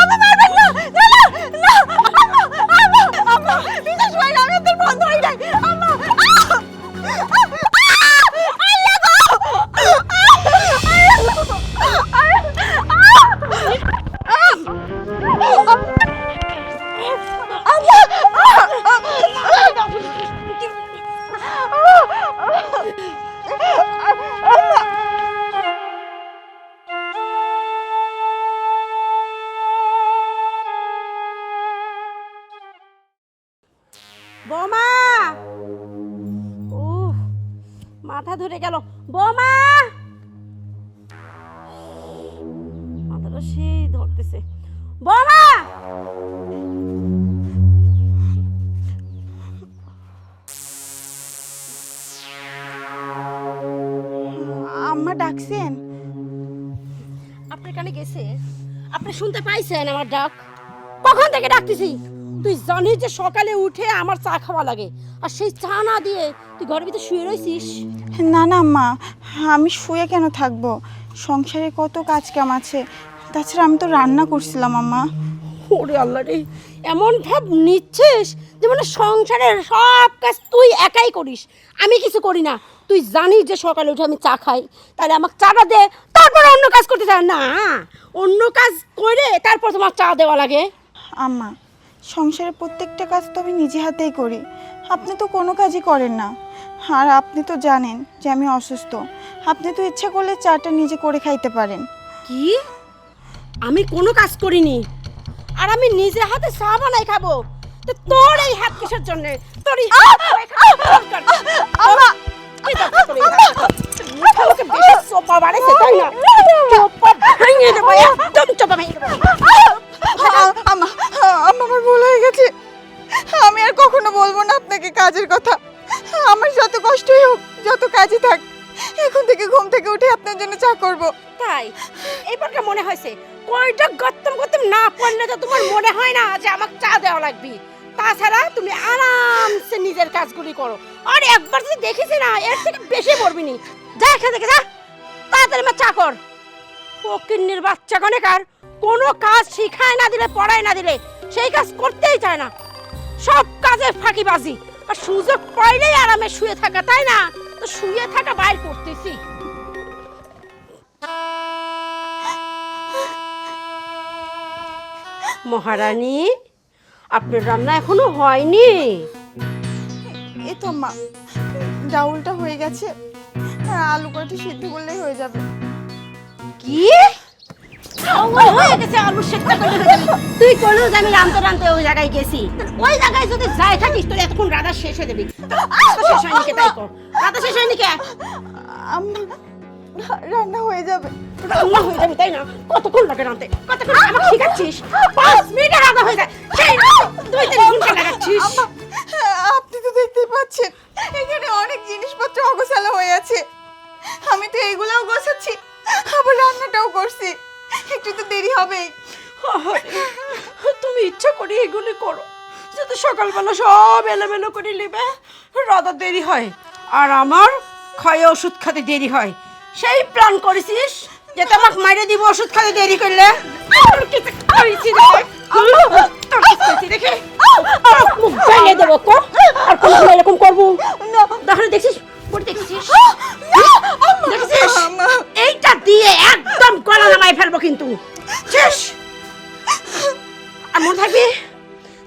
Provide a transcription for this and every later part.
আম্মা মারবেন না না না আম্মা আম্মা আম্মা বিশেষ হয় না, আমি তোর বন্ধ হই নাই। আম্মা ডাকছেন? আপনার কানে গেছে? আপনি শুনতে পাইছেন আমার ডাক? কখন থেকে ডাকতেছি? তুই জানিস যে সকালে উঠে আমার চা খাওয়া লাগে আর সেই চা না দিয়ে তুই ঘরের ভিতরে শুয়ে রয়েছিস না না আম্মা আমি শুয়ে কেন থাকব? সংসারে কত কাজ কাম আছে তাছাড়া আমি তো রান্না করছিলাম আম্মা। ওরে আল্লাহ রে এমন ভাব নিচ্ছিস যে মানে সংসারের সব কাজ তুই একাই করিস। আমি কিছু করি না তুই জানিস যে সকালে উঠে আমি চা খাই তাহলে আমাকে চাটা দে তারপর অন্য কাজ করতে চায় না অন্য কাজ করে তারপর তোমার চা দেওয়া লাগে। আম্মা সংসারের প্রত্যেকটা কাজ তো আমি নিজে হাতেই করি। আপনি তো কোনো কাজই করেন না। আর আপনি তো জানেন যে আমি অসুস্থ। আপনি তো ইচ্ছা করলে চাটা নিজে করে খাইতে পারেন। কি? আমি কোনো কাজ করিনি। আর আমি নিজে হাতে চা বানাই খাব। তো তোর এই হাত কিসের জন্য? তোর এই হাত বানাই খাওয়ার দরকার আমি আর কখনো বলব না আপনাকে কাজের কথা আমার যত কষ্টই হোক যত কাজই থাক এখন থেকে ঘুম থেকে উঠে আপনার জন্য চা করব তাই এবারকে মনে হয়েছে কয়টা গত্তম গত্তম না পড়লে তো তোমার মনে হয় না যে আমাকে চা দেওয়া লাগবে। তাছাড়া তুমি আরামসে নিজের কাজগুলি করো। আর একবার যদি দেখেছি না, এর থেকে বেশি পড়বি নি। যা এখান থেকে, যা। তাড়াতাড়ি আমার চা কর। ফকিন্নির বাচ্চা কনেকার কোনো কাজ শিখায় না দিলে, পড়ায় না দিলে, সেই কাজ করতেই চায় না। সব কাজে ফাঁকিবাজি। আর সুযোগ পাইলেই আরামে শুয়ে থাকা, তাই না? তো শুয়ে থাকা বাইর করতেছি। মহারানী আপনার রান্না এখনও হয়নি? এই তো আম্মা ডাউলটা হয়ে গেছে। আর আলু কটি সিদ্ধ করলেই হয়ে যাবে। কি? হয়ে গেছে আলু সেদ্ধ করলে তুই যে আমি ওই জায়গায় গেছি। ওই জায়গায় যদি যাই থাকিস তোর এতক্ষণ রাধা শেষ হয়ে যাবি। রাধা শেষ হয়নি কে তাই কর। রাধা শেষ হয়নি কে? রান্না হয়ে যাবে। রান্না হয়ে যাবে তাই না? কতক্ষণ লাগে রানতে কতক্ষণ আমাকে শিখাচ্ছিস পাঁচ মিনিটে রান্না হয়ে যায়। সেই তুই তিন ঘণ্টা লাগাচ্ছিস। আপনি তো দেখতেই পাচ্ছেন এখানে অনেক জিনিসপত্র অগোছালো হয়ে আছে। আমি তো এগুলোও গোছাচ্ছি আবার রান্নাটাও করছি। একটু তো দেরি হবেই। তুমি ইচ্ছা করে এগুলি করো। যাতে সকালবেলা সব এলোমেলো করে নেবে রাধা দেরি হয়। আর আমার খায়ে ওষুধ খাতে দেরি হয়। সেই প্ল্যান করেছিস যে তোমাকে মাইরে দিব ওষুধ খেতে দেরি করলে? তোর কি যে রে? তোর কি করেছি দেখে। তোর মুখ ভেঙে দেবো কো। আর কোনো এরকম করব। তাহলে দেখছিস পড়ে দেখছিস দেখছিস এইটা দিয়ে একদম গলা নামাই ফেলব কিন্তু। শেষ। আর মনে থাকবি?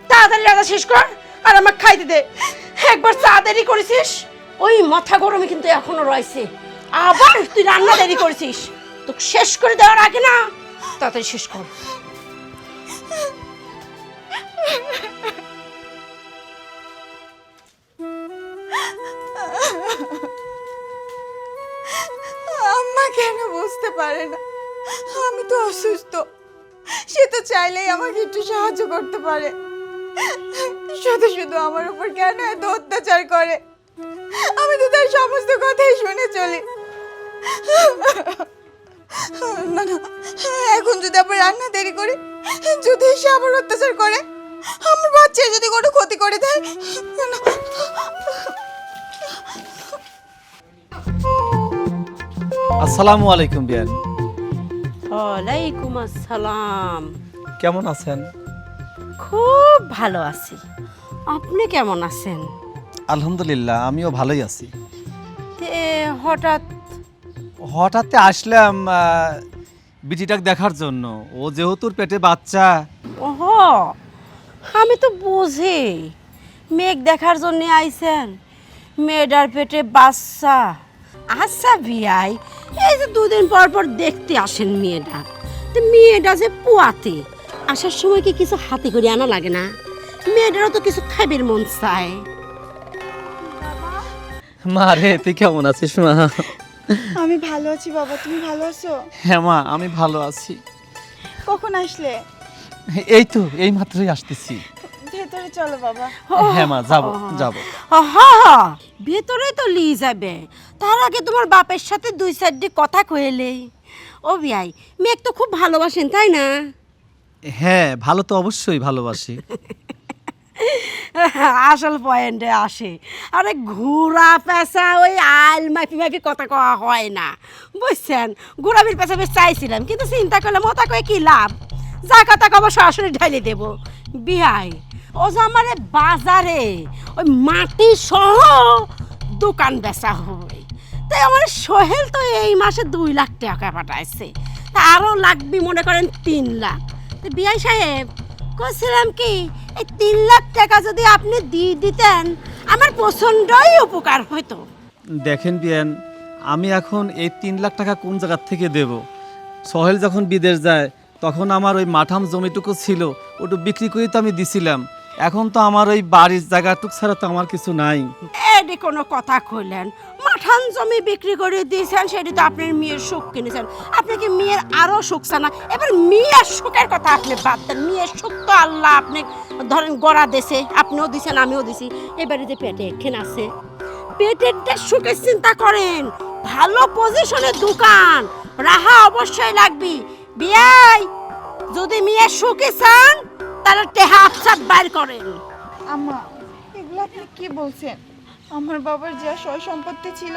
তাড়াতাড়ি রান্না শেষ কর আর আমাকে খাইতে দে। একবার চা দেরি করেছিস? ওই মাথা গরমে কিন্তু এখনও রয়েছে। আবার তুই রান্না দেরি করেছিস? তোকে শেষ করে দেওয়ার আগে না, তাড়াতাড়ি শেষ কর। আম্মা কেন বুঝতে পারে না? আমি তো অসুস্থ। সে তো চাইলেই আমাকে একটু সাহায্য করতে পারে। শুধু শুধু আমার উপর কেন এত অত্যাচার করে? আমি তো তার সমস্ত কথাই শুনে চলি। না না এখন যদি আবার রান্না দেরি করি যদি সে আবার অত্যাচার করে আমার বাচ্চা যদি কোনো ক্ষতি করে দেয় না। আসসালামু আলাইকুম বিয়ান। ওয়ালাইকুম আসসালাম। কেমন আছেন? খুব ভালো আছি। আপনি কেমন আছেন? আলহামদুলিল্লাহ আমিও ভালোই আছি। তে হঠাৎ হঠাৎ আসলাম বিটিটাকে দেখার জন্য। ও যেহেতু পেটে বাচ্চা। ওহ আমি তো বুঝি। মেঘ দেখার জন্য আইছেন। মেয়েটার পেটে বাচ্চা। আচ্ছা বিয়াই এই যে দুদিন পর পর দেখতে আসেন মেয়েটা। তো মেয়েটা যে পুয়াতে আসার সময় কি কিছু হাতে করে আনা লাগে না? মেয়েটারও তো কিছু খাইবের মন চায়। মা রে তুই কেমন আছিস মা? আমি ভালো আছি বাবা তুমি ভালো আছো? হ্যাঁ মা আমি ভালো আছি। কখন আসলে? এই তো এই মাত্রই আসতেছি। ভেতরে চলো বাবা। হ্যাঁ মা যাব যাব। হা ভেতরে তো লিয়ে যাবে। তার আগে তোমার বাপের সাথে দুই চারটি কথা কইলেই ও বিয়াই মেঘ তো খুব ভালোবাসেন তাই না? হ্যাঁ ভালো তো অবশ্যই ভালোবাসি। আসল পয়েন্টে আসে। আরে ঘোরা পেঁচা, ওই আল মাপি মাপি কথা কওয়া হয় না। বুঝছেন? ঘোরাবির পেঁচা বেশ চাইছিলাম, কিন্তু চিন্তা করলাম ওটা কয়ে কি লাভ? যা কথা কব, সরাসরি ঢালি দেব। বিহাই, ও যে আমার বাজারে, ওই মাটি সহ দোকান বেচা হবে তাই আমার সোহেল তো এই মাসে দুই লাখ টাকা পাঠাইছে। তা আরও লাগবি মনে করেন তিন লাখ। বিআই সাহেব কছিলাম কি, এই তিন লাখ টাকা যদি আপনি দিয়ে দিতেন, আমার প্রচণ্ডই উপকার হতো দেখেন বিয়ান আমি এখন এই তিন লাখ টাকা কোন জায়গার থেকে দেব? সহেল যখন বিদেশ যায়, তখন আমার ওই মাঠাম জমিটুকু ছিল, ওটু বিক্রি করে তো আমি দিছিলাম। এখন তো আমার ওই বাড়ির জায়গাটুক ছাড়া তো আমার কিছু নাই। এডি কোনো কথা কইলেন। মাঠান জমি বিক্রি করে দিয়েছেন, সেটি তো আপনার মেয়ের সুখ কিনেছেন। আপনি কি মেয়ের আরও সুখ চান এবার মেয়ের সুখের কথা আপনি বাদ দেন। মেয়ের সুখ তো আল্লাহ আপনি, ধরেন গড়া দেশে আপনিও দিছেন, আমিও দিছি। এবারে যে পেটে একখান আছে। পেটেরটা সুখের চিন্তা করেন। ভালো পজিশনের দোকান। রাহা অবশ্যই লাগবে। বিয়াই, যদি মেয়ের সুখে চান তাহলে টেহা আপসাদ বাইর করেন আম্মা, এগুলো আপনি কি বলছেন? আমার বাবার যা সয় সম্পত্তি ছিল,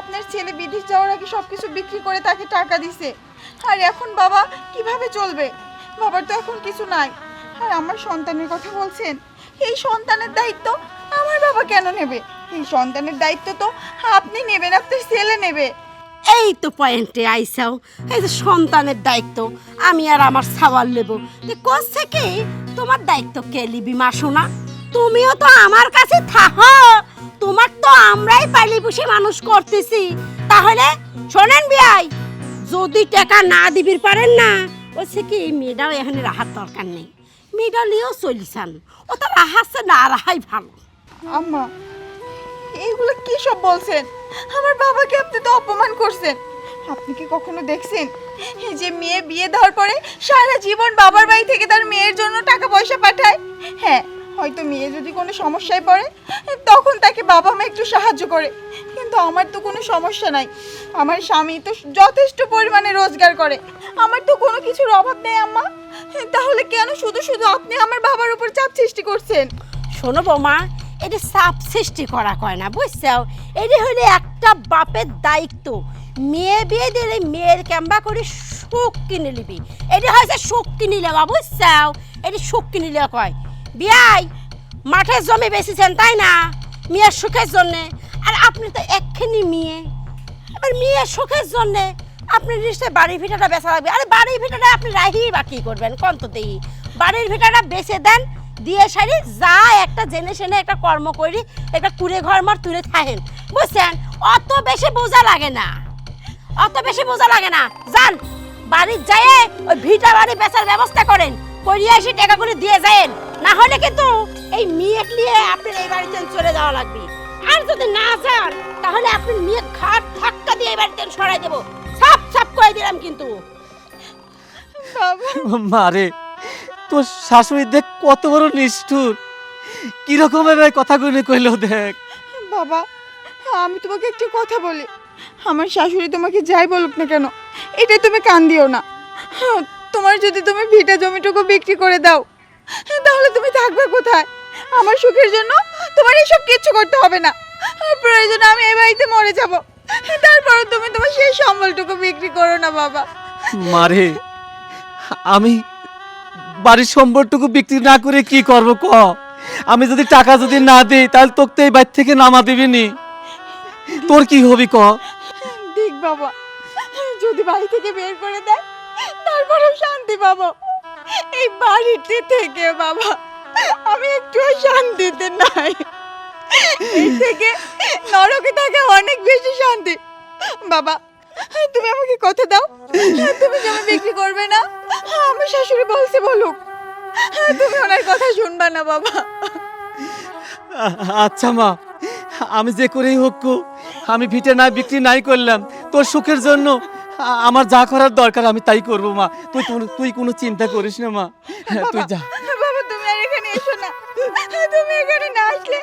আপনার ছেলে বিদেশ যাওয়ার আগে সব কিছু বিক্রি করে তাকে টাকা দিছে। আর এখন বাবা কীভাবে চলবে? বাবার তো এখন কিছু নাই। আর আমার সন্তানের কথা বলছেন? এই সন্তানের দায়িত্ব আমার বাবা কেন নেবে? এই সন্তানের দায়িত্ব তো আপনি নেবেন, আপনার ছেলে নেবে। এই তো পয়েন্টে আইসাও, এই যে সন্তানের দায়িত্ব, আমি আর আমার সাওয়াল নেব। করছে কি, তোমার দায়িত্ব কে লিবি মা শোনা তুমিও তো আমার কাছে থাকো, তোমার তো আমরাই পাইলি পুষি মানুষ করতেছি। তাহলে শোনেন বিয়াই, যদি টাকা না দিবির পারেন না বলছে কি, মেয়েটাও এখানে রাহার দরকার নেই। মেয়েটা লিয়েও চলিসান, ও তো রাহাচ্ছে না রাহাই ভালো। আম্মা, এইগুলো কি সব বলছেন? আমার বাবাকে আপনি তো অপমান করছেন। আপনি কি কখনো দেখছেন? যে মেয়ে বিয়ে দেওয়ার পরে সারা জীবন বাবার বাড়ি থেকে তার মেয়ের জন্য টাকা পয়সা পাঠায়? হ্যাঁ হয়তো মেয়ে যদি কোনো সমস্যায় পড়ে, তখন তাকে বাবা মা একটু সাহায্য করে। কিন্তু আমার তো কোনো সমস্যা নাই। আমার স্বামী তো যথেষ্ট পরিমাণে রোজগার করে। আমার তো কোনো কিছুর অভাব নেই, আম্মা। তাহলে কেন শুধু শুধু আপনি আমার বাবার উপর চাপ সৃষ্টি করছেন? শোনো বৌমা এটা সাপ সৃষ্টি করা কয় না বুঝছ এটি হলে একটা বাপের দায়িত্ব। মেয়ে বিয়ে দিলে মেয়ের ক্যাম্বা করে সুখ কিনে নিবি এটি হয়েছে সুখ কিনে লেওয়া বুঝছ এটি সুখ কিনে লেওয়া কয়? বিয়াই, মাঠের জমি বেচেছেন, তাই না? মেয়ের সুখের জন্যে। আর আপনি তো একখানি মেয়ে। এবার মেয়ের সুখের জন্যে আপনি নিশ্চয় বাড়ির ভিটাটা বেচা লাগবে। আরে বাড়ির ভিটাটা আপনি রাহি বা কি করবেন? কন্ত দেই। বাড়ির ভিটাটা বেচে দেন দিয়ে সারি, যা একটা জেনে শুনে একটা কর্ম করি, একটা কুড়ে ঘর মার তুলে থাকেন বুঝছেন? অত বেশি বোঝা লাগে না। অত বেশি বোঝা লাগে না। যান, বাড়ির যায় ওই ভিটা বাড়ি বেচার ব্যবস্থা করেন, করিয়ে এসে করে দিয়ে যায়েন। না হলে কিন্তু এই মেয়ে নিয়ে আপনার এই বাড়িতে চলে যাওয়া লাগবে। আর যদি না যান, তাহলে আপনি মেয়ে ঘাট ধাক্কা দিয়ে এই বাড়িতে সরাই দেবো। সাপ সাপ করে দিলাম কিন্তু। মারে তোর শাশুড়ি দেখ কত বড় নিষ্ঠুর। কীরকম ভাবে কথাগুলি কইলো দেখ। বাবা আমি তোমাকে একটি কথা বলি। আমার শাশুড়ি তোমাকে যাই বলুক না কেন এটা তুমি কান দিও না। তোমার যদি তুমি ভিটা জমিটুকু বিক্রি করে দাও তাহলে তুমি থাকবে কোথায়? আমার সুখের জন্য তোমার এইসব কিচ্ছু করতে হবে না। প্রয়োজনে আমি এই বাড়িতে মরে যাব। তারপর তুমি তোমার সেই সম্বলটুকু বিক্রি করো না বাবা। মারে আমি বাড়ির সম্পদটুকু বিক্রি না করে কি করব ক? আমি যদি টাকা যদি না দিই, তাহলে তোকে তো এই বাড়ি থেকে নামা দিবি নি তোর কি হবি ক? ঠিক বাবা, যদি বাড়ি থেকে বের করে দেয়, তারপরেও শান্তি পাবো। এই বাড়িতে থেকে বাবা, আমি একটু শান্তিতে নাই। এর থেকে নরকে থাকা অনেক বেশি শান্তি। বাবা তুমি আমাকে কথা দাও। তুমি জমি বিক্রি করবে না আমার শাশুড়ি বলছে বলুক। তুমি ওনার কথা শুনবা না বাবা। আচ্ছা মা আমি যে করেই হোক আমি ভিটে না বিক্রি নাই করলাম। তোর সুখের জন্য আমার যা করার দরকার আমি তাই করব মা। তুই কোনো- তুই কোনো চিন্তা করিস না মা। তুই যা। বাবা তুমি আর এখানে এসো না। তুমি এখানে না আসলে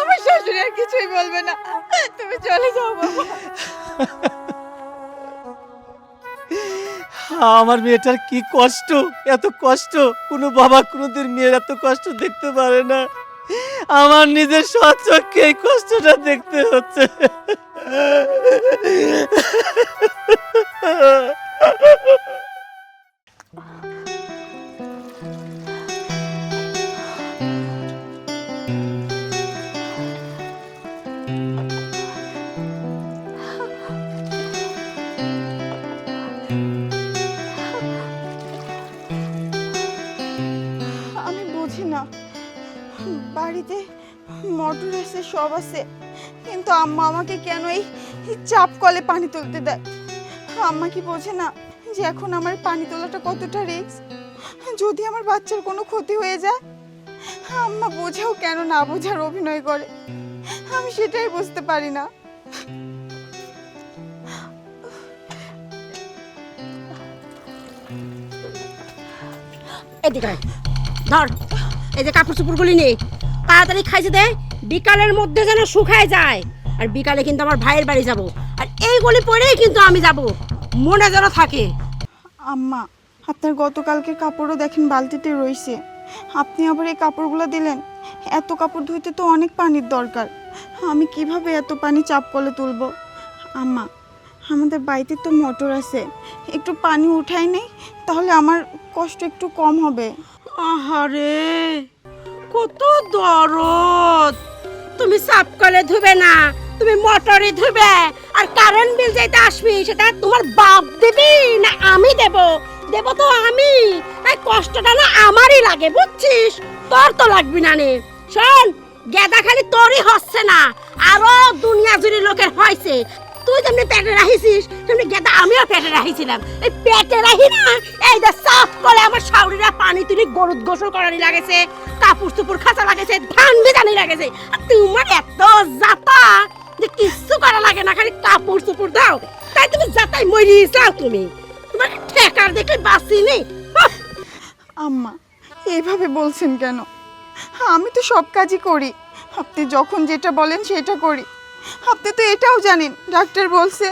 আমার শাশুড়ি আর কিছুই বলবে না। তুমি চলে যাও বাবা। আমার মেয়েটার কি কষ্ট, এত কষ্ট। কোনো বাবা কোনোদিন মেয়ের এত কষ্ট দেখতে পারে না। আমার নিজের সচক্ষে এই কষ্টটা দেখতে হচ্ছে। বাড়িতে? মোটর আছে, সব আছে। কিন্তু আম্মা আমাকে কেন এই চাপ কলে পানি তুলতে দেয়? আম্মা কি বোঝে না যে এখন আমার পানি তোলাটা কতটা রিস্ক যদি আমার বাচ্চার কোনো ক্ষতি হয়ে যায়? আম্মা বোঝাও কেন না বোঝার অভিনয় করে। আমি সেটাই বুঝতে পারি না। এদিকে ধর, এই যে কাপড় চোপড়গুলি নে। তাড়াতাড়ি খাইছে দে। বিকালের মধ্যে যেন শুকায় যায়। আর বিকালে কিন্তু আমার ভাইয়ের বাড়ি যাব। আর এইগুলি পরেই কিন্তু আমি যাব। মনে যেন থাকে। আম্মা আপনার গতকালকে কাপড়ও দেখেন বালতিতে রইছে। আপনি আবার এই কাপড়গুলো দিলেন। এত কাপড় ধুইতে তো অনেক পানির দরকার। আমি কীভাবে এত পানি চাপ কলে তুলবো? আম্মা আমাদের বাড়িতে তো মোটর আছে। একটু পানি উঠাই নেই তাহলে আমার কষ্ট একটু কম হবে। আহারে! কত দরদ। তুমি সাফ করে ধুবে না, তুমি মোটরে ধুবে। আর কারেন্ট বিল যেটা আসবি, সেটা তোমার বাপ দেবি না আমি দেব? দেব তো আমি। এই কষ্টটা না আমারই লাগে, বুঝছিস? তোর তো লাগবি না নে। শোন, গেদা খালি তোরই হচ্ছে না। আরও দুনিয়া জুড়ে লোকের হয়েছে তুই যেমনি পেটে রাখিছিস, তেমনি গেদা আমিও পেটে রাখিছিলাম। এই পেটে রাখি না, এই যে সাফ করে আমার শাউরিরা পানি তুলি গরুদ গোসল করানি লাগেছে, কাপড় চুপুর খাঁচা লাগেছে, ধান ভেজানি লাগেছে। তোমার এত জাতা যে কিচ্ছু করা লাগে না, খালি কাপড় চুপুর দাও। তাই তুমি জাতাই মরি যাও তুমি। তোমার ঠেকার দেখলে বাঁচি নেই আম্মা, এইভাবে বলছেন কেন? আমি তো সব কাজই করি। আপনি যখন যেটা বলেন সেটা করি। আপনি তো এটাও জানেন, ডাক্তার বলছে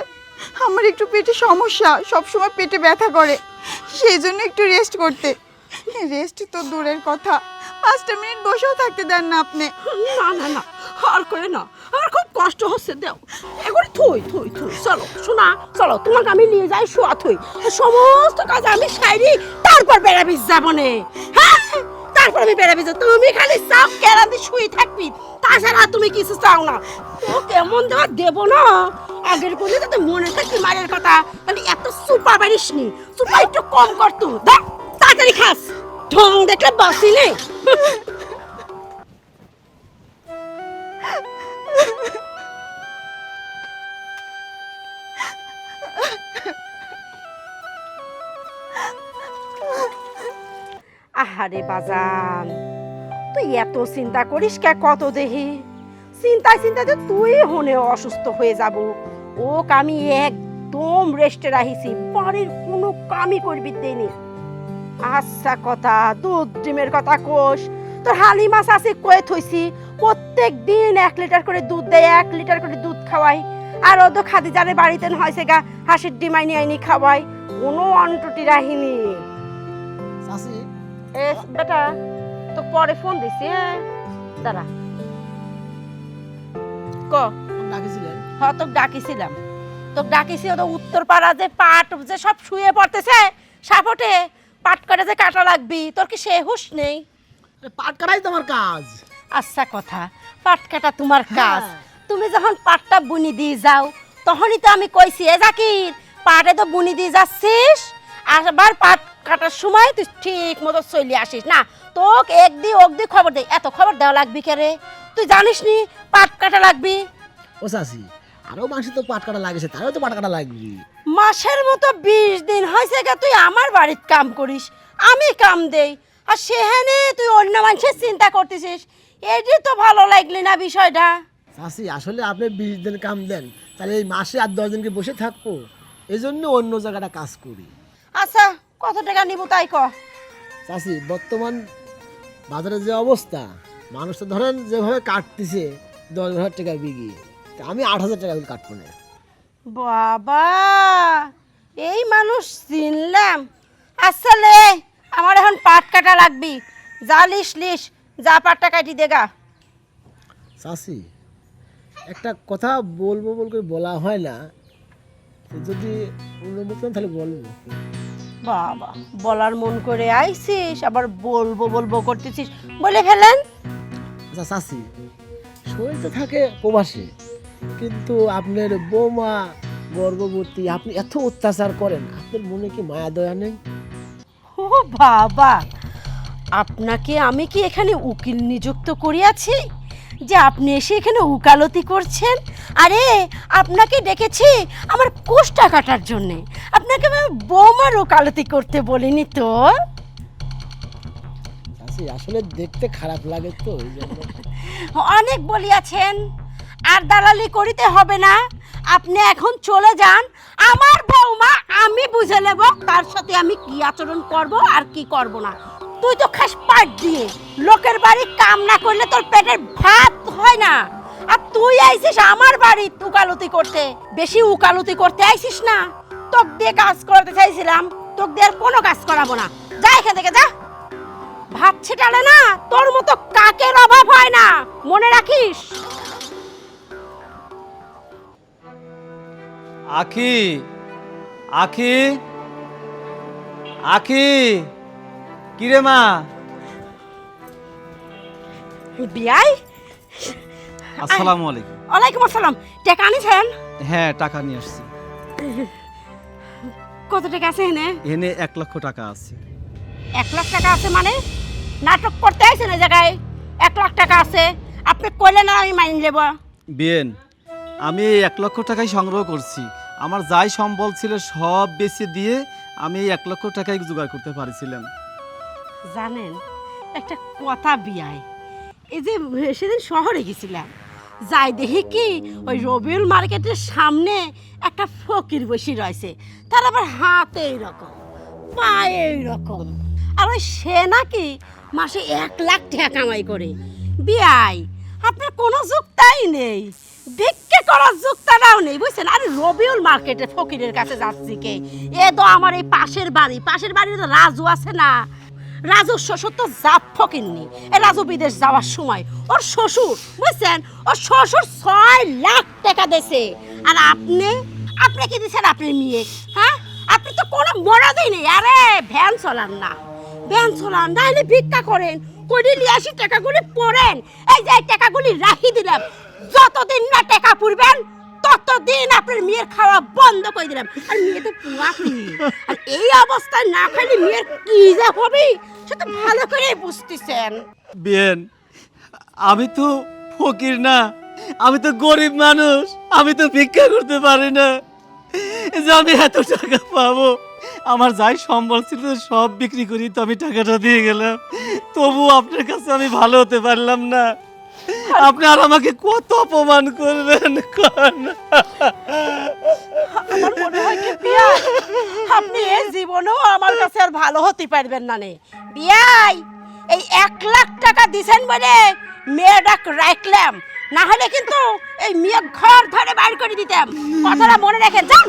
আমার একটু পেটে সমস্যা, সবসময় পেটে ব্যথা করে সেই জন্য একটু রেস্ট করতে। রেস্ট তো দূরের কথা, পাঁচটা মিনিট বসেও থাকতে দেন না আপনি। না না না, আর করে না আমার খুব কষ্ট হচ্ছে, দেও। এগুলো থুই থুই থুই, চলো শোনা চলো, তোমাকে আমি নিয়ে যাই, শোয়া থুই। সমস্ত কাজ আমি সাইরি, তারপর বেড়াবি যাব নে হ্যাঁ? তারপর আমি বেড়াবি যাব তুমি খালি চাও কেরাতে শুয়ে থাকবি। তাছাড়া তুমি কিছু চাও না। ও কেমন দেওয়া দেবো না। আগের করলে তো মনে থাকবি মায়ের কথা, তাহলে এত সুপা পারিস নি। সুপা একটু কম করতো দেখ তাড়াতাড়ি খাস। ঢং দেখলে বাসি নেই আহারে বাজান, তুই এত চিন্তা করিস কে কত দেহি? চিন্তায় চিন্তাতে তুই হনে অসুস্থ হয়ে যাব। ওক আমি একদম রেস্টে রাখিছি, বাড়ির কোনো কামি করবি দেনি আচ্ছা কথা, দুধ ডিমের কথা কোষ তোর হালি মাছ আছে কয়ে থইছি? প্রত্যেক দিন এক লিটার করে দুধ দেয় এক লিটার করে দুধ খাওয়াই। আর ও তো খাদি জানে বাড়িতে হয়েছে গা, হাঁসের ডিম আইনি আইনি খাওয়াই। কোনো অন্টুটি রাহিনি এ বেটা তো পরে ফোন দিছি হ্যাঁ? দাঁড়া। ক? ডাকেছিলেন হ্যাঁ তোকে ডাকিছিলাম। তোকে ডাকিছি ওটা উত্তর পাড়া যে পাট যে সব শুয়ে পড়তেছে সাপটে পাট কাটা যে কাটা লাগবি তোর কি সে হুশ নেই? পাট কাটাই তোমার কাজ। আচ্ছা কথা। পাট কাটা তোমার কাজ। তুমি যখন পাটটা বুনি দিয়ে যাও তখনই তো আমি কইছি এ জাকির পাটে তো বুনি দিয়ে যাচ্ছিস? আবার পাট কাটার সময় তুই ঠিক মতো চলে আসিস। না তোকে এক দি ওক দি খবর দে এত খবর দেওয়া লাগবি কে রে? তুই জানিস নি পাট কাটা লাগবি? ও চাষি আরও মানুষের তো পাট কাটা লাগেছে তারও তো পাট কাটা লাগবি। মাসের মতো বিশ দিন হয়েছে গে তুই আমার বাড়িতে কাম করিস। আমি কাম দেই। আর সেখানে তুই অন্য মানুষের চিন্তা করতেছিস। এটি তো ভালো লাগলি না বিষয়টা। চাষি আসলে আপনি বিশ দিন কাম দেন তাহলে এই মাসে আর দশ দিনকে বসে থাকব? এই জন্য অন্য জায়গাটা কাজ করি। আচ্ছা কত টাকা নিব তাই ক চাষি বর্তমান বাজারে যে অবস্থা মানুষ তো ধরেন যেভাবে কাটতেছে দশ হাজার টাকা বিঘি। তা আমি আট হাজার টাকা কাটবো না। বাবা এই মানুষ চিনলাম। আসলে আমার এখন পাট কাটা লাগবি। যা লিস লিস যা পাটটা কাটি দেগা চাষি একটা কথা বলব বল করে বলা হয় না যদি অনুমতি দেন তাহলে বলব বাবা বলার মন করে আইছিস আবার বলব বলব করতেছিস। বলে ফেলেন। আচ্ছা চাষি শরীর তো থাকে প্রবাসে কিন্তু আপনার বৌমা গর্ভবতী আপনি এত অত্যাচার করেন আপনার মনে কি মায়া দয়া নেই? ও বাবা আপনাকে আমি কি এখানে উকিল নিযুক্ত করিয়াছি? যে আপনি এসে এখানে উকালতি করছেন? আরে আপনাকে ডেকেছি আমার কোষ্টা কাটার জন্যে। আপনাকে আমি বৌমার ওকালতি করতে বলিনি তো। আসলে দেখতে খারাপ লাগে তো অনেক বলিয়াছেন। আর দালালি করিতে হবে না। আপনি এখন চলে যান। আমার বৌমা আমি বুঝে নেব তার সাথে আমি কি আচরণ করব আর কি করব না। তুই তো খাস পাট দিয়ে লোকের বাড়ি কাম না করলে তোর পেটের ভাত হয় না। আর তুই আইছিস আমার বাড়ি উকালতি করতে। বেশি উকালতি করতে আইছিস না। তোক দিয়ে কাজ করতে চাইছিলাম, তোক দিয়ে আর কোনো কাজ করাবো না। যা এখান থেকে, যা। ভাত ছিটালে না তোর মতো কাকের অভাব হয় না। মনে রাখিস? আখি আখি আখি। কিরে মা? বিয়াই? আসসালামু আলাইকুম। ওয়ালাইকুম আসসালাম। টাকা আনিছেন? হ্যাঁ টাকা নিয়ে আসছি। কত টাকা আছে এনে? এনে এক লক্ষ টাকা আছে। এক লাখ টাকা আছে মানে? নাটক করতে আইছেন এই জায়গায়? এক লাখ টাকা আছে। আপনি কইলে না আমি মাইন নেব। বিয়েন আমি এই এক লক্ষ টাকাই সংগ্রহ করছি। আমার যাই সম্বল ছিল সব বেচে দিয়ে আমি এই এক লক্ষ টাকাই জোগাড় করতে পারছিলাম। জানেন, একটা কথা বিয়ায় এই যে সেদিন শহরে গেছিলাম। যাই দেখি কি, ওই রবিউল মার্কেটের সামনে একটা ফকির বসে রয়েছে। তার আবার হাতে এইরকম, পায়ে এইরকম। আর ওই সে নাকি মাসে এক লাখ টাকা কামাই করে। বিয়াই, আপনার কোনো যুক্তাই নেই। ভিক্ষে করার যুক্তাটাও নেই, বুঝছেন? আরে রবিউল মার্কেটে ফকিরের কাছে যাচ্ছি কে? এ তো আমার এই পাশের বাড়ি, পাশের বাড়িতে তো রাজু আছে না। রাজু শ্বশুর তো জাপ ফকিননি। এ রাজু বিদেশ যাওয়ার সময় ওর শ্বশুর, বুঝছেন? ওর শ্বশুর ছয় লাখ টাকা দেছে আর আপনি আপনি কি দিচ্ছেন আপনার মেয়ে? হ্যাঁ? আপনি তো কোনো মরাদই নেই। আরে, ভ্যান চলান না। ভ্যান চলান না হলে ভিক্ষা করেন। করে নিয়ে টাকাগুলি পড়েন। এই যে টাকাগুলি রাখি দিলাম। যতদিন না টাকা পুরবেন ততদিন আপনার মেয়ের খাওয়া বন্ধ করে দিলাম। আর মেয়ে তো আর এই অবস্থায় না খাইলে মেয়ের কি যে হবে সেটা ভালো করে বুঝতেছেন। বিয়েন আমি তো ফকির না, আমি তো গরিব মানুষ, আমি তো ভিক্ষা করতে পারি না। যে আমি এত টাকা পাবো, আমার যাই সম্বল ছিল সব বিক্রি করি, তো আমি টাকাটা দিয়ে গেলাম। তবু আপনার কাছে আমি ভালো হতে পারলাম না। আপনি আর আমাকে কত অপমান করবেন আপনি এই জীবনেও আমার কাছে আর ভালো হতে পারবেন না এই এক লাখ টাকা দিছেন বলে মেয়েটা রাখলাম। না হলে কিন্তু এই মেয়ে ঘর ধরে বাইর করে দিতাম। কথাটা মনে রাখেন, যান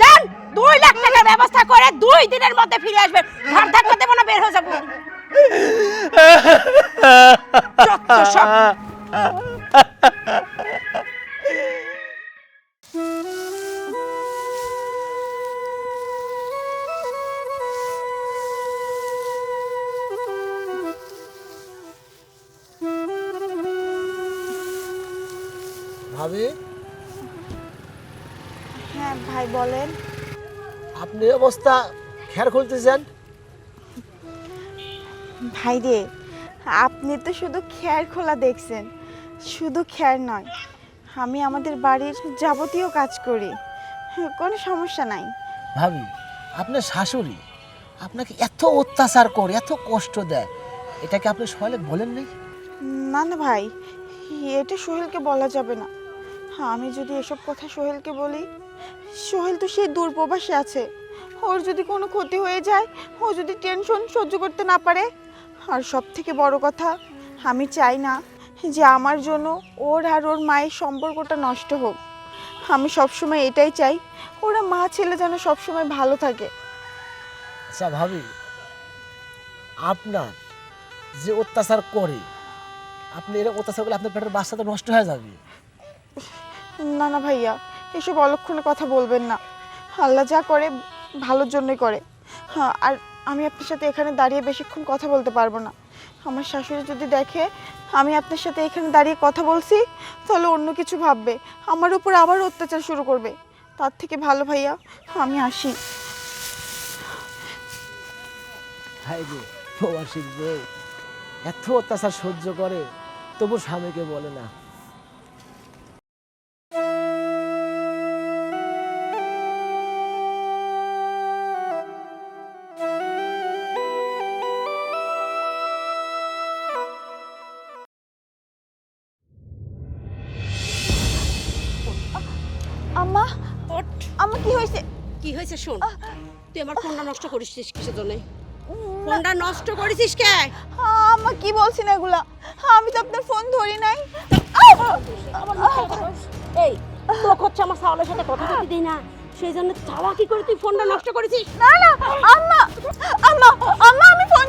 যান, দুই লাখ টাকার ব্যবস্থা করে দুই দিনের মধ্যে ফিরে আসবেন। ঘর থাকতে দেবো না বের হয়ে যাব। ভাবি? হ্যাঁ ভাই বলেন। আপনি অবস্থা খেয়াল খুলতেছেন? ভাই রে আপনি তো শুধু খ্যার খোলা দেখছেন শুধু খ্যার নয় আমি আমাদের বাড়ির যাবতীয় কাজ করি কোনো সমস্যা নাই। ভাবি আপনার শাশুড়ি আপনাকে এত অত্যাচার করে এত কষ্ট দেয় এটাকে আপনি সহলে বলেন নাই? না না ভাই এটা সোহেলকে বলা যাবে না। আমি যদি এসব কথা সোহেলকে বলি সোহেল তো সেই দূরপ্রবাসে আছে। ওর যদি কোনো ক্ষতি হয়ে যায় ও যদি টেনশন সহ্য করতে না পারে আর সব থেকে বড় কথা আমি চাই না যে আমার জন্য ওর আর ওর মায়ের সম্পর্কটা নষ্ট হোক। আমি সবসময় এটাই চাই ওরা মা ছেলে যেন সবসময় ভালো থাকে। আচ্ছা ভাবি আপনার যে অত্যাচার করে আপনি এরকম অত্যাচার করলে আপনার পেটের বাচ্চা তো নষ্ট হয়ে যাবে। না না ভাইয়া এসব অলক্ষণে কথা বলবেন না। আল্লাহ যা করে ভালোর জন্যই করে। হ্যাঁ আর আমি আপনার সাথে এখানে দাঁড়িয়ে বেশিক্ষণ কথা বলতে পারব না। আমার শাশুড়ি যদি দেখে আমি আপনার সাথে এখানে দাঁড়িয়ে কথা বলছি, তাহলে অন্য কিছু ভাববে। আমার উপর আবার অত্যাচার শুরু করবে। তার থেকে ভালো ভাইয়া, আমি আসি। এত অত্যাচার সহ্য করে, তবু স্বামীকে বলে না। শোন তুই আমার ফোনটা নষ্ট করিস কিসের জন্য? ফোনটা নষ্ট করেছিস কে? আম্মা কি না এগুলা? আমি তো আপনার ফোন ধরি নাই। এই তোকে হচ্ছে আমার সাওয়ালের সাথে কথা বলতে দেই না। সেই জন্য চালাকি করে তুই ফোনটা নষ্ট করেছিস না না আম্মা আম্মা আম্মা আমি ফোন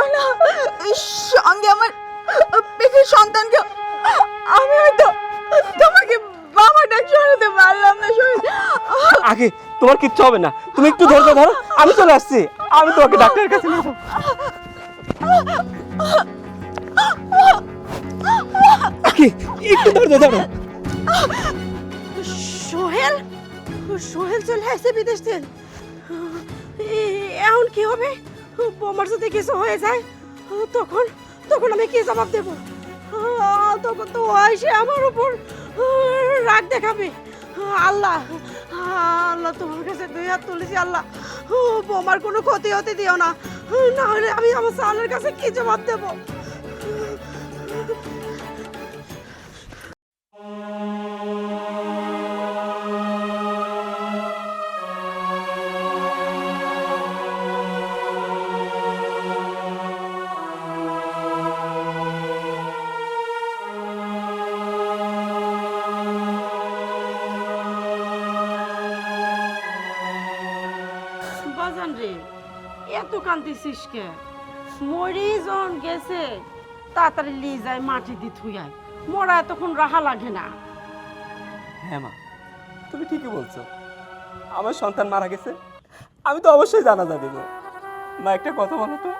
বাঁচতে না সঙ্গে আমার পেটের সন্তানকে আমি হয়তো তোমাকে বাবা ডাক শোনাতে পারলাম না আগে তোমার কিচ্ছু হবে না। তুমি একটু ধৈর্য ধরো আমি চলে আসছি। আমি তোমাকে ডাক্তারের কাছে নিয়ে যাব। আগে, একটু ধৈর্য ধরো। সোহেল সোহেল চলে আসছে বিদেশ থেকে। এখন কি হবে? বোমার যদি কিছু হয়ে যায়, তখন তখন আমি কি জবাব দেব? তখন তো এসে আমার উপর রাগ দেখাবে। আল্লাহ আল্লাহ তোমার কাছে দুই হাত তুলেছি, আল্লাহ। বোমার কোনো ক্ষতি হতে দিও না। না হলে আমি আমার সালের কাছে কি জবাব দেবো? কান্দিছিস কে? মরি জন গেছে, তাড়াতাড়ি নিয়ে যায় মাটি দি থুইয়ায় মরা তখন রাহা লাগে না। হ্যাঁ মা, তুমি ঠিকই বলছো। আমার সন্তান মারা গেছে, আমি তো অবশ্যই জানাজা দেব। মা, একটা কথা বলো তো।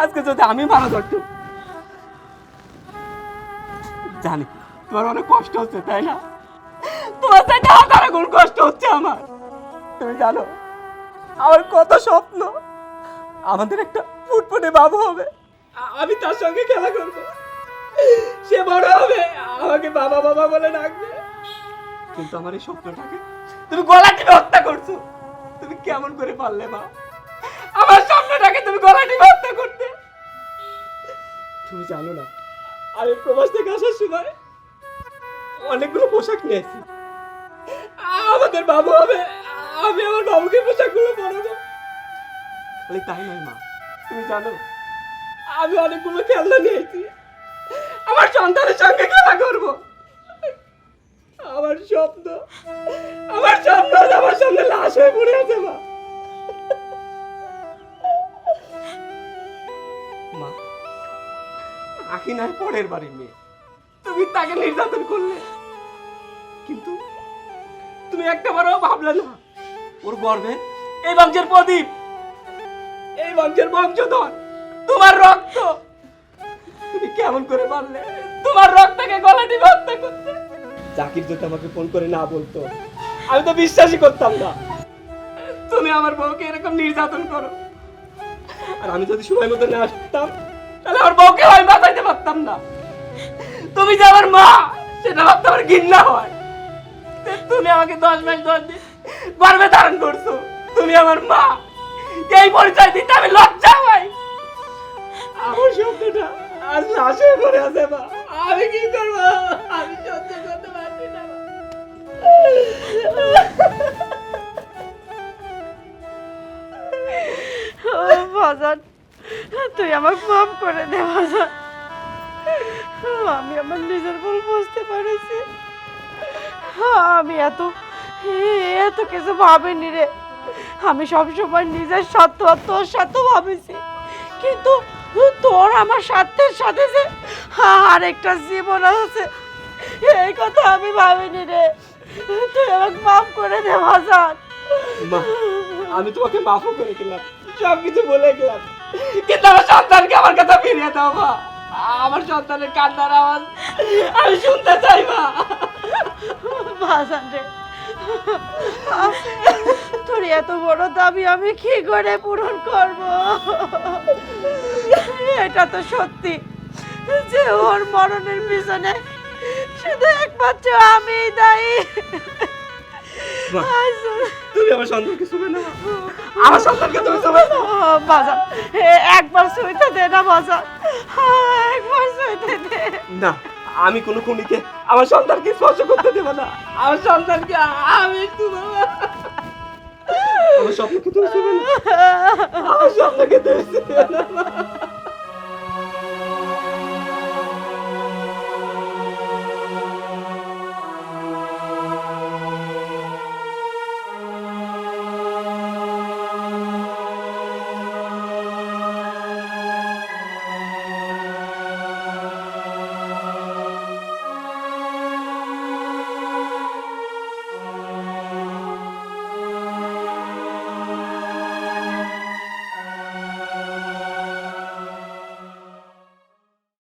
আজকে যদি আমি মারা ধরতাম, জানি, তোমার অনেক কষ্ট হচ্ছে, তাই না? তোমার থেকে হাজার গুণ কষ্ট হচ্ছে আমার। তুমি জানো, আমার কত স্বপ্ন। আমাদের একটা ফুটফুটে বাবু হবে। আমি তার সঙ্গে খেলা করব। সে বড় হবে, আমাকে বাবা বাবা বলে ডাকবে। কিন্তু আমার এই স্বপ্নটাকে তুমি গলা টিপে হত্যা করছ। তুমি কেমন করে পারলে, মা? আমার স্বপ্নটাকে তুমি গলা টিপে হত্যা করতে। তুমি জানো না, আমি প্রবাস থেকে আসার সময় অনেকগুলো পোশাক নিয়েছি। আমাদের বাবু হবে, আমি আমার বাবুকে পোশাকগুলো পরাবো। খালি তাই নয় মা। তুমি জানো আমি অনেকগুলো খেলনা নিয়েছি। আমার সন্তানের সঙ্গে খেলা করব। আমার স্বপ্ন আমার স্বপ্ন আমার সামনে লাশ হয়ে পড়ে আছে মা। মা আখি নাই পরের বাড়ির মেয়ে। তুমি তাকে নির্যাতন করলে। কিন্তু তুমি একটা বারও ভাবলে না ওর গর্ভে এই বংশের প্রদীপ এই বংশের বংশধর, তোমার রক্ত। তুমি কেমন করে পারলে তোমার রক্তকে গলা টিপে হত্যা করতে। জাকির যদি আমাকে ফোন করে না বলতো, আমি তো বিশ্বাসই করতাম না। তুমি আমার বউকে এরকম নির্যাতন করো। আর আমি যদি সময় মতো না আসতাম, তাহলে আমার বউকে হয় বাঁচাইতে পারতাম না। তুমি যে আমার মা, সেটা ভাবতে আমার ঘৃণা হয়। তুমি আমাকে দশ মাস দশ দিন গর্ভে ধারণ করছ। তুমি আমার মা। এই পরিচয় দিতে আমি লজ্জা পাই। আমার শব্দটা আজ লাশে পড়ে আছে মা। আমি কি করব? আমি সহ্য করতে পারছি না। তুই আমাকে মাফ করে দে বাজান আমি আমার নিজের ভুল বুঝতে পেরেছি। আমি এত এত কিছু ভাবিনি রে। আমি সবসময় নিজের স্বার্থ আর তোর স্বার্থ ভাবেছি। কিন্তু তোর আমার স্বার্থের সাথে যে আরেকটা জীবন আছে এই কথা আমি ভাবিনি রে। তুই আমাকে মাফ করে দে মা আমি তোমাকে মাফও করে দিলাম সব কিছু বলে গেলাম। কিন্তু আমার সন্তানকে আমার কথা ফিরিয়ে দাও মা। আমার সন্তানের কান্নার আওয়াজ আমি শুনতে চাই মা। বাজান রে তোর এত বড় দাবি আমি কি করে পূরণ করব? এটা তো সত্যি যে ওর মরণের পিছনে শুধু একমাত্র আমি দায়ী। তুমি আমার সন্তানকে শুবে না আমার সন্তানকে তুমি শুবে না। বাজান একবার সইতে দে না বাজান একবার সইতে দে। না। আমি কোনো খুনিকে আমার সন্তানকে স্পর্শ করতে দেব না। আমার সন্তানকে আমি না। আমার স্বপ্নকে না। আমার স্বপ্নকে শুবে না।